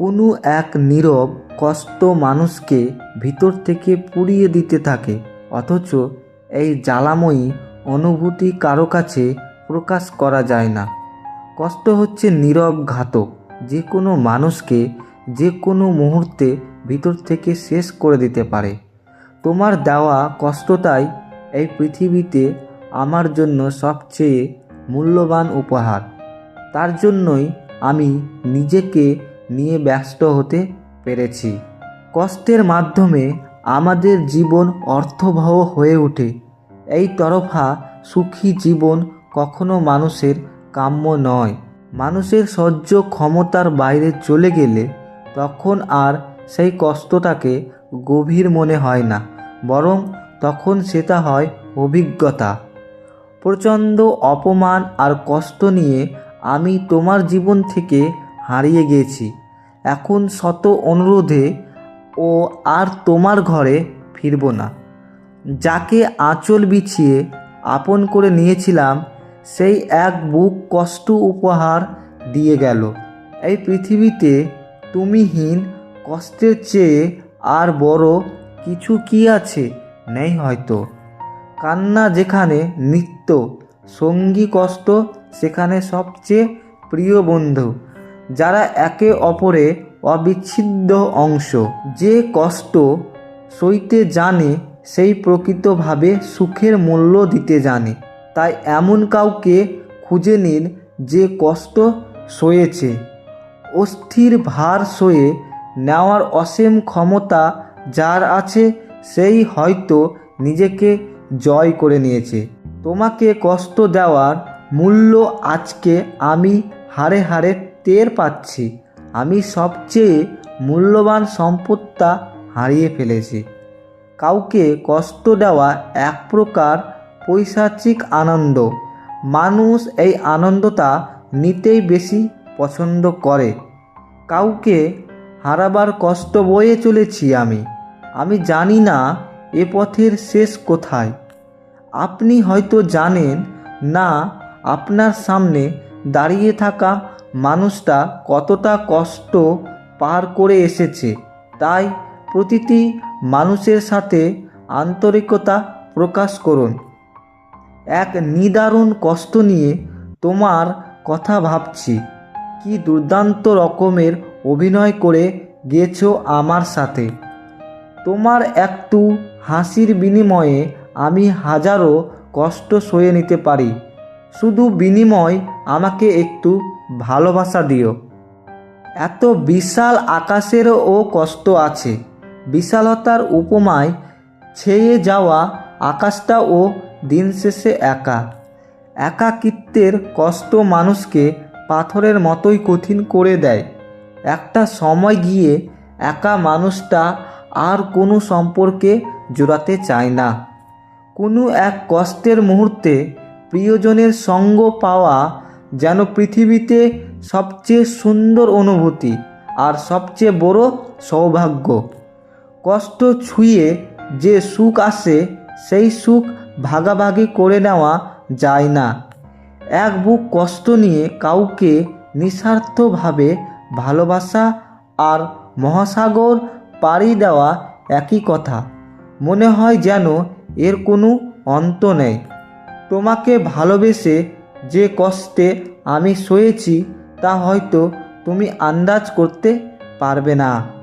কোনো এক নীরব, কষ্ট মানুষকে ভিতর থেকে পুড়িয়ে দিতে থাকে। অথচ এই জ্বালাময়ী অনুভূতি কারও কাছে প্রকাশ করা যায় না। কষ্ট হচ্ছে নীরব ঘাতক। যে কোনো মানুষকে যে কোনো মুহূর্তে ভিতর থেকে শেষ করে দিতে পারে। তোমার দেওয়া কষ্টটাই এই পৃথিবীতে আমার জন্য সবচেয়ে মূল্যবান উপহার। তার জন্যই আমি নিজেকে নিয়ে ব্যস্ত হতে পেরেছি। কষ্টের মাধ্যমে আমাদের জীবন অর্থবহ হয়ে ওঠে। এই তরফা সুখী জীবন কখনো মানুষের কাম্য নয়। মানুষের সহ্য ক্ষমতার বাইরে চলে গেলে তখন আর সেই কষ্টটাকে গভীর মনে হয় না, বরং তখন সেটা হয় অভিজ্ঞতা। প্রচণ্ড অপমান আর কষ্ট নিয়ে আমি তোমার জীবন থেকে হারিয়ে গেছি। এখন শত অনুরোধে ও আর তোমার ঘরে ফিরব না। যাকে আঁচল বিছিয়ে আপন করে নিয়েছিলাম, সেই এক বুক কষ্ট উপহার দিয়ে গেল। এই পৃথিবীতে তুমিহীন কষ্টের চেয়ে আর বড় কিছু কি আছে? নেই হয়তো। কান্না যেখানে নিত্য, সঙ্গী কষ্ট সেখানে সবচেয়ে প্রিয় বন্ধু। যারা একে অপরে অবিচ্ছেদ্য অংশ। যে কষ্ট সইতে জানে, সেই প্রকৃতভাবে সুখের মূল্য দিতে জানে। তাই এমন কাউকে খুঁজে নিন যে কষ্ট সয়েছে। অস্থির ভার সয়ে নেওয়ার অসীম ক্ষমতা যার আছে, সেই হয়তো নিজেকে জয় করে নিয়েছে। তোমাকে কষ্ট দেওয়ার মূল্য আজকে আমি হারে হারে টের পাচ্ছি। আমি সবচেয়ে মূল্যবান সম্পদটা হারিয়ে ফেলেছি। কাউকে কষ্ট দেওয়া এক প্রকার পৈশাচিক আনন্দ। মানুষ এই আনন্দটা নিতেই বেশি পছন্দ করে। কাউকে হারাবার কষ্ট বয়ে চলেছি আমি। আমি জানি না এ পথের শেষ কোথায়। আপনি হয়তো জানেন, না, আপনার সামনে দাঁড়িয়ে থাকা মানুষটা কতটা কষ্ট পার করে এসেছে। তাই প্রতিটি মানুষের সাথে আন্তরিকতা প্রকাশ করুন। এক নিদারুণ কষ্ট নিয়ে তোমার কথা ভাবছি। কি দুর্দান্ত রকমের অভিনয় করে গেছো আমার সাথে। তোমার একটু হাসির বিনিময়ে আমি হাজারো কষ্ট সয়ে নিতে পারি। শুধু বিনিময় আমাকে একটু ভালোবাসা দিও। এত বিশাল আকাশেরও কষ্ট আছে। বিশালতার উপমায় ছেয়ে যাওয়া আকাশটা ও দিন শেষে একা। একাকিত্বের কষ্ট মানুষকে পাথরের মতোই কঠিন করে দেয়। একটা সময় গিয়ে একা মানুষটা আর কোনো সম্পর্কে জোড়াতে চায় না। কোনো এক কষ্টের মুহূর্তে প্রিয়জনের সঙ্গ পাওয়া যেন পৃথিবীতে সবচেয়ে সুন্দর অনুভূতি আর সবচেয়ে বড় সৌভাগ্য। কষ্ট ছুঁয়ে যে সুখ আসে, সেই সুখ ভাগাভাগি করে নেওয়া যায় না। এক বুক কষ্ট নিয়ে কাউকে নিঃস্বার্থভাবে ভালোবাসা আর মহাসাগর পাড়ি দেওয়া একই কথা। মনে হয় যেন এর কোনো অন্ত নেই। তোমাকে ভালোবেসে যে কষ্টে আমি সয়েছি তা হয়তো তুমি আন্দাজ করতে পারবে না।